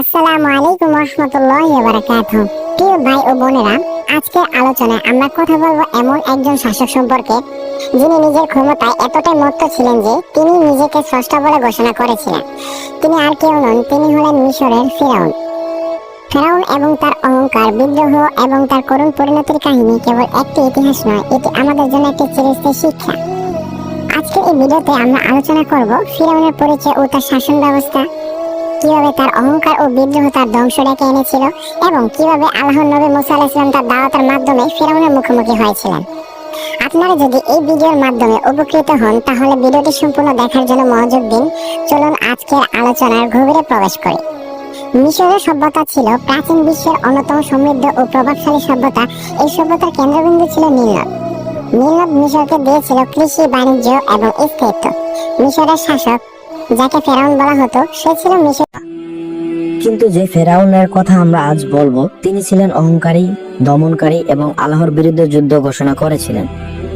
আসসালামু আলাইকুম রহমতুল্লাহ বারাকাত প্রিয় ভাই ও বোনেরা, আজকের আলোচনায় আমরা কথা বলব এমন একজন শাসক সম্পর্কে, যিনি নিজের ক্ষমতায় এতটাই মত্ত ছিলেন যে তিনি নিজেকে স্রষ্টা বলে ঘোষণা করেছিলেন। তিনি আর কেউ নন, তিনি হলেন মিশরের ফেরাউন। ফেরাউন এবং তার অহংকার, বিদ্রোহ এবং তার করুণ পরিণতির কাহিনী কেবল একটি ইতিহাস নয়, এটি আমাদের জন্য একটি চিরস্থায়ী শিক্ষা। আজকে এই ভিডিওতে আমরা আলোচনা করব ফিরাউনের পরিচয় ও তার শাসন ব্যবস্থা কীভাবে তার অহংকার ও বিদ্রোহ তার ধ্বংস ডেকে এনেছিল এবং কীভাবে আল্লাহর নবী মুসা আলাইহিস সালাম তার দাওয়াতের মাধ্যমে ফিরাউনের মুখোমুখি হয়েছিলেন। আপনারা যদি এই ভিডিওর মাধ্যমে উপকৃত হন, তাহলে ভিডিওটি সম্পূর্ণ দেখার জন্য মনোযোগ দিন। চলুন আজকের আলোচনার গভীরে প্রবেশ করি। মিশরের সভ্যতা ছিল প্রাচীন বিশ্বের অন্যতম সমৃদ্ধ ও প্রভাবশালী সভ্যতা। এই সভ্যতার কেন্দ্রবিন্দু ছিল নীলনদ। নীলনদ মিশরকে দিয়েছিল কৃষি, বাণিজ্য এবং স্থায়িত্ব। মিশরের শাসক যাকে ফেরাউন বলা হতো, সে ছিল মিশর। কিন্তু যে ফেরাউনের কথা আমরা আজ বলব, তিনি ছিলেন অহংকারী, দমনকারী এবং আল্লাহর বিরুদ্ধে যুদ্ধ ঘোষণা করেছিলেন।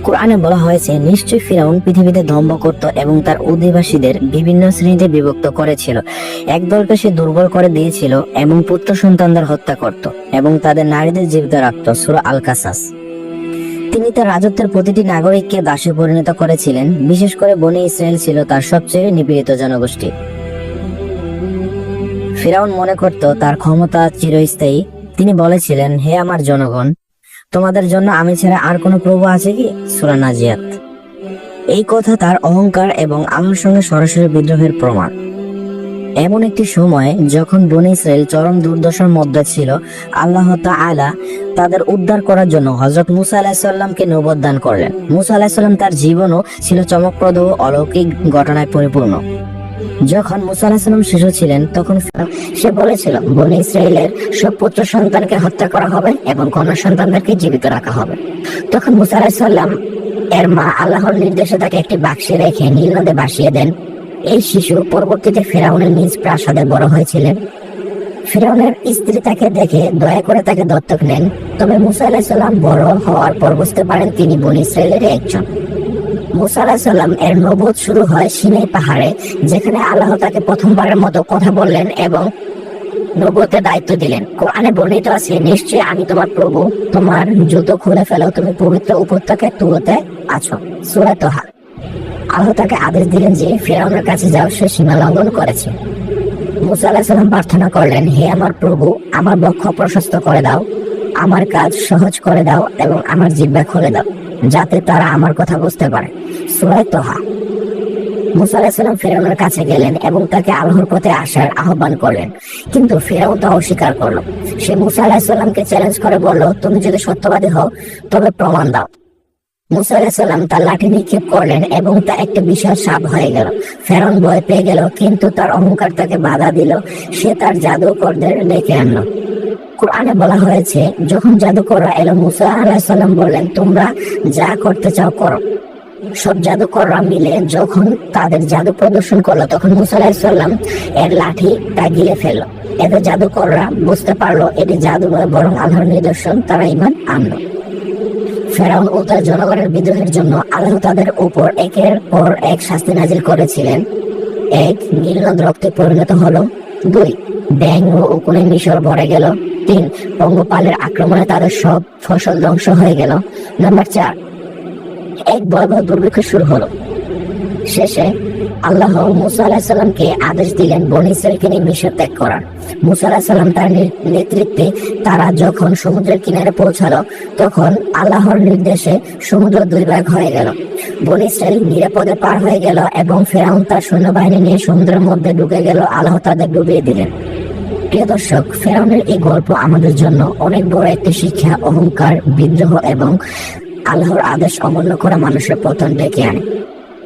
কোরআনে বলা হয়েছে, নিশ্চয়ই ফিরাউন পৃথিবীতে ধম্ব করত এবং তার অধিবাসীদের বিভিন্ন শ্রেণীতে বিভক্ত করেছিল। এক দলকে সে দুর্বল করে দিয়েছিল এবং পুত্র সন্তানদের হত্যা করত এবং তাদের নারীদের জীবিত রাখত, সুরা আল কাসাস তিনি তার রাজত্বের প্রতিটি নাগরিককে দাসে পরিণত করেছিলেন। বিশেষ করে বনি ইসরায়েল ছিল তার সবচেয়ে নিপীড়িত জনগোষ্ঠী। ফিরাউন মনে করত, তার ক্ষমতা চিরস্থায়ী। তিনি বলেছিলেন, হে আমার জনগণ, তোমাদের জন্য আমি ছাড়া আর কোনো প্রভু আছে কি? সূরা নাজিয়াত। এই কথা তার অহংকার এবং আমার সঙ্গে সরাসরি বিদ্রোহের প্রমাণ। এমন একটি সময় যখন বনি ইসরায়েল চরম দুর্দশার মধ্যে ছিল, আল্লাহ তাআলা তাদের উদ্ধার করার জন্য হজরত মুসা আলাহিসাল্লামকে নবদ দান করলেন। মুসা আলাহিসাল্লাম তার জীবনও ছিল চমকপ্রদ ও অলৌকিক ঘটনায় পরিপূর্ণ। যখন মুসা শিশু ছিলেন, তখন সে বলেছিল, বনে ইসরায়েলের সব পুত্র সন্তানকে হত্যা করা হবে এবং কন্যা সন্তানদেরকে জীবিত রাখা হবে। তখন মুসা আলাহিসাল্লাম এর মা আল্লাহর নির্দেশে তাকে একটি বাক্সে রেখে নীল নদে ভাসিয়ে দেন। এই শিশু পরবর্তীতে ফেরাউনের নিজ প্রাসাদে বড় হয়েছিলেন। ফেরাউনের স্ত্রী তাকে দেখে দয়া করে তাকে দত্তক নেন। তবে মুসা আলাহিসাল্লাম বড় হওয়ার পর বুঝতে পারেন তিনি বন ইসরায়েলের একজন। মুসা আলাহিসাল্লাম এর নবদ শুরু হয় সিনাই পাহাড়ে, যেখানে আল্লাহ তাকে প্রথমবারের মতো কথা বললেন এবং নবতের দায়িত্ব দিলেন। কোরআনে বর্ণিত আছে, নিশ্চয়ই আমি তোমার প্রভু, তোমার জুতো খুলে ফেলো, তুমি পবিত্র উপত্যকায় তুলতে আছো। সুরা তোহা। আল্লাহ তাকে আদেশ দিলেন যে ফেরাউনের কাছে যাও সে সীমা লঙ্ঘন করেছে। মুসা প্রার্থনা করলেন, হে আমার প্রভু, আমার বক্ষ প্রশস্ত করে দাও, আমার কাজ সহজ করে দাও এবং আমার জিব্বা খুলে দাও, যাতে তারা আমার কথা বুঝতে পারে। সুরায় তোহা। মুসা আলাহিসাল্লাম ফেরাউনের কাছে গেলেন এবং তাকে আল্লাহর পথে আসার আহ্বান করলেন। কিন্তু ফেরাউন তা অস্বীকার করল। সে মুসা আলাহিসাল্লামকে চ্যালেঞ্জ করে বলল, তুমি যদি সত্যবাদী হও, তবে প্রমাণ দাও। মুসা আলাহিসাল্লাম তার লাঠি নিক্ষেপ করলেন এবং তা একটা বিশাল সাপ হয়ে গেল। ফেরাউন ভয় পেয়ে গেল, কিন্তু তার অহংকার তাকে বাধা দিল। সে তার জাদুকরদের ডেকে আনলো। কোরআনে বলা হয়েছে, যখন জাদুকররা এলো, মুসা আলাহিসাল্লাম বললেন, তোমরা যা করতে চাও করো। সব জাদুকররা মিলে যখন তাদের জাদু প্রদর্শন করল, তখন মুসা আলাহিসাল্লাম এর লাঠি তা গিলে ফেলল। এতে জাদুকররা বুঝতে পারল, এটি জাদু বরং আল্লাহর নিদর্শন তারা ইমান আনলো। ফেরাউন ও তার জনগণের বিদ্রোহের জন্য আল্লাহ তাদের উপর একের পর এক শাস্তি নাজিল করেছিলেন। এক নীলনদ রক্তে পরিণত হলো। দুই ব্যাং ও উকুনে মিশর ভরে গেল। তিন, পঙ্গপালের আক্রমণে তাদের সব ফসল ধ্বংস হয়ে গেল। নাম্বার চার, এক ভয়াবহ দুর্ভিক্ষ শুরু হলো। শেষে আল্লাহ মুসা আদেশ দিলেন, বন নিয়ে মিশর ত্যাগ করার। মুসা তার নেতৃত্বে তারা যখন সমুদ্রের কিনারে পৌঁছালো, তখন আল্লাহর নির্দেশে সমুদ্র দুই ভাগ হয়ে গেল। বন নিরাপদে পার হয়ে গেল এবং ফেরাউন তার সৈন্যবাহিনী নিয়ে সমুদ্রের মধ্যে ঢুকে গেল। আল্লাহ তাদের ডুবিয়ে দিলেন। প্রিয় দর্শক, ফেরাউনের এই গল্প আমাদের জন্য অনেক বড় একটি শিক্ষা, অহংকার, বিদ্রোহ এবং আল্লাহর আদেশ অমান্য করা মানুষের পতন ডেকে আনে।